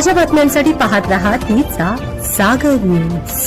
ताज्या बातम्यांसाठी पाहत राहा तिचा सागर न्यूज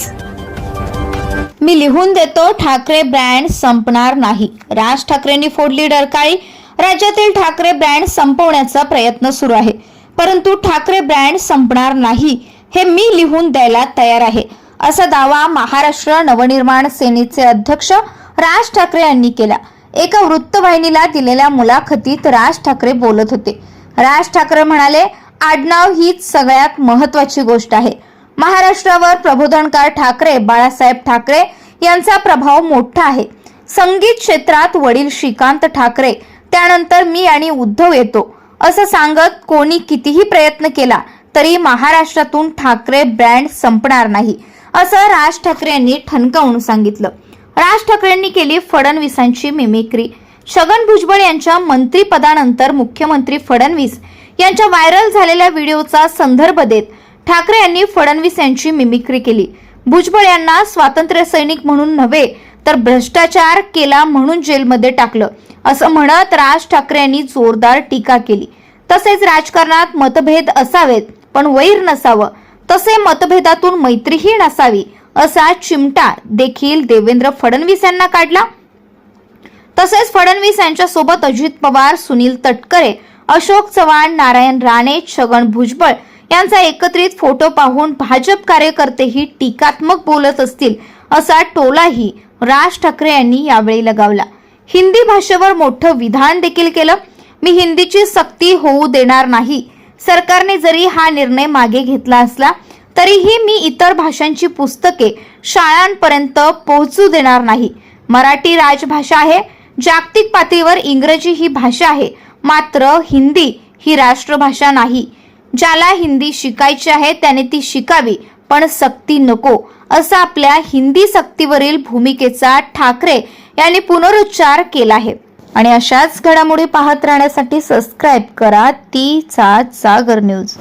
मी लिहून देतो ठाकरे ब्रँड संपणार नाही. राज ठाकरेंनी फोडली डरकाळी. राज्यातील ठाकरे ब्रँड संपवण्याचा प्रयत्न सुरू आहे. परंतु ठाकरे ब्रँड संपणार नाही हे मी लिहून द्यायला तयार आहे असा दावा महाराष्ट्र नवनिर्माण सेनेचे अध्यक्ष राज ठाकरे यांनी केला. एका वृत्तवाहिनीला दिलेल्या मुलाखतीत राज ठाकरे बोलत होते. राज ठाकरे म्हणाले आडनाव हीच सगळ्यात महत्वाची गोष्ट आहे. महाराष्ट्रावर प्रबोधनकार ठाकरे बाळासाहेब ठाकरे यांचा प्रभाव मोठा आहे. संगीत क्षेत्रात वडील श्रीकांत ठाकरे त्यानंतर मी आणि उद्धव येतो असं सांगत कोणी कितीही प्रयत्न केला तरी महाराष्ट्रातून ठाकरे ब्रँड संपणार नाही असं राज ठाकरे यांनी ठणकावून सांगितलं. राज ठाकरेंनी केली फडणवीसांची मिमिक्री छगन भुजबळ यांच्या मंत्रीपदानंतर मुख्यमंत्री फडणवीस यांच्या व्हायरल झालेल्या व्हिडिओचा संदर्भ देत ठाकरे यांनी फडणवीस यांची मिमिक्री केली. भुजबळ यांना स्वातंत्र्य सैनिक म्हणून नव्हे तर भ्रष्टाचार केला म्हणून जेलमध्ये टाकलं असं म्हणत राज ठाकरे यांनी जोरदार टीका केली. तसेच राजकारणात मतभेद असावेत पण वैर नसावं. तसे मतभेदातून मैत्रीही नसावी असा चिमटा देखील देवेंद्र फडणवीस यांना काढला. तसेच फडणवीस यांच्यासोबत अजित पवार सुनील तटकरे अशोक चव्हाण नारायण राणे छगन भुजबळ यांचा एकत्रित फोटो पाहून भाजप कार्यकर्तेही टीकात्मक बोलत असतील असा टोलाही राज ठाकरे यांनी यावेळी लगावला. हिंदी भाषेवर मोठं विधान देखील केलं. मी हिंदीची सक्ती होऊ देणार नाही. सरकारने जरी हा निर्णय मागे घेतला असला तरीही मी इतर भाषांची पुस्तके शाळांपर्यंत पोहोचू देणार नाही. मराठी राजभाषा आहे. जागतिक पातळीवर इंग्रजी ही भाषा आहे. मात्र हिंदी ही राष्ट्रभाषा नाही. ज्याला हिंदी शिकायची आहे त्याने ती शिकावी पण सक्ती नको असा आपल्या हिंदी सक्तीवरील भूमिकेचा ठाकरे यांनी पुनरुच्चार केला आहे. आणि अशाच घडामोडी पाहत राहण्यासाठी सबस्क्राईब करा. ती सागर न्यूज